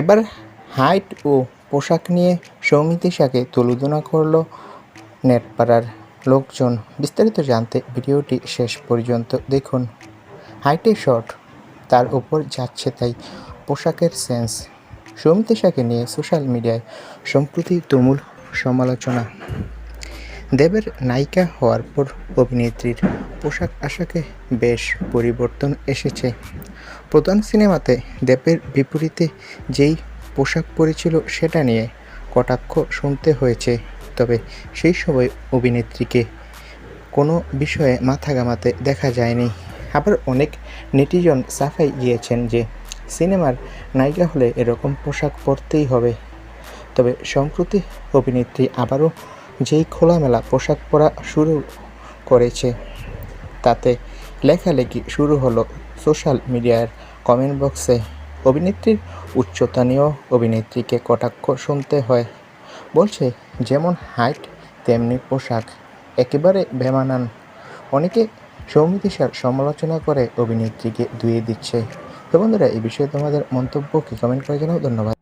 এবার হাইট ও পোশাক নিয়ে সৌমিতিশাকে তুলনা করল নেটপাড়ার লোকজন। বিস্তারিত জানতে ভিডিওটি শেষ পর্যন্ত দেখুন। হাইটে শর্ট, তার উপর যাচ্ছে তাই পোশাকের সেন্স। সৌমিতিশাকে নিয়ে সোশ্যাল মিডিয়ায় সম্প্রতি তুমুল সমালোচনা। দেবের নায়িকা হওয়ার পর অভিনেত্রীর পোশাক আশাকে বেশ পরিবর্তন এসেছে। প্রধান সিনেমাতে দেবের বিপরীতে যেই পোশাক পরেছিল সেটা নিয়ে কটাক্ষ শুনতে হয়েছে। তবে সেই সময় অভিনেত্রীকে কোনো বিষয়ে মাথা ঘামাতে দেখা যায়নি। আবার অনেক নেটিজন সাফাই গিয়েছেন যে সিনেমার নায়িকা হলে এরকম পোশাক পরতেই হবে। তবে সম্প্রতি অভিনেত্রী আবারও যেই খোলামেলা পোশাক পরা শুরু করেছে, তাতে লেখালেখি শুরু হলো সোশ্যাল মিডিয়ার কমেন্ট বক্সে অভিনেত্রীর উচ্চতা নিয়েও অভিনেত্রীকে কটাক্ষ শুনতে হয়। বলছে, যেমন হাইট, তেমনি পোশাক, একেবারে বেমানান অনেকে সৌমিতিশার সমালোচনা করে অভিনেত্রীকে ধুয়ে দিচ্ছে। তো বন্ধুরা, এই বিষয়ে তোমাদের মন্তব্য কি? কমেন্ট করে জানাও। ধন্যবাদ।